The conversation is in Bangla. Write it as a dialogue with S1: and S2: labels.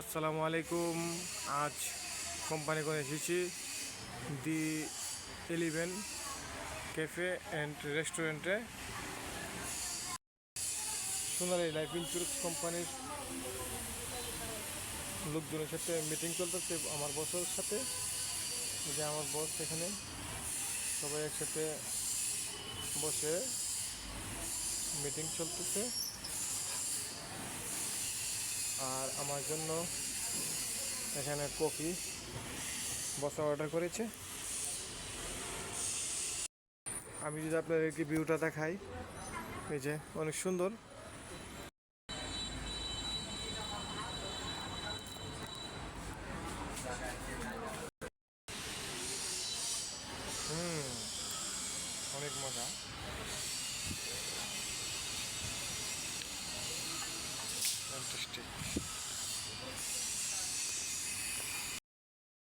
S1: আসসালামু আলাইকুম। আজ কোম্পানি করে এসেছি। দি ইলেভেন ক্যাফে অ্যান্ড রেস্টুরেন্টে সোনালী লাইফ ইন্স্যুরেন্স কোম্পানির লোকজনের সাথে মিটিং চলতেছে, আমার বসের সাথে। যে আমার বস এখানে। সবাই একসাথে বসে মিটিং চলতেছে। আর আমার জন্য এখানে কফি বসা অর্ডার করেছে। আমি যদি আপনাদেরকে ভিউটা দেখাই, এই যে অনেক সুন্দর। হুম, অনেক মজা। undisturbed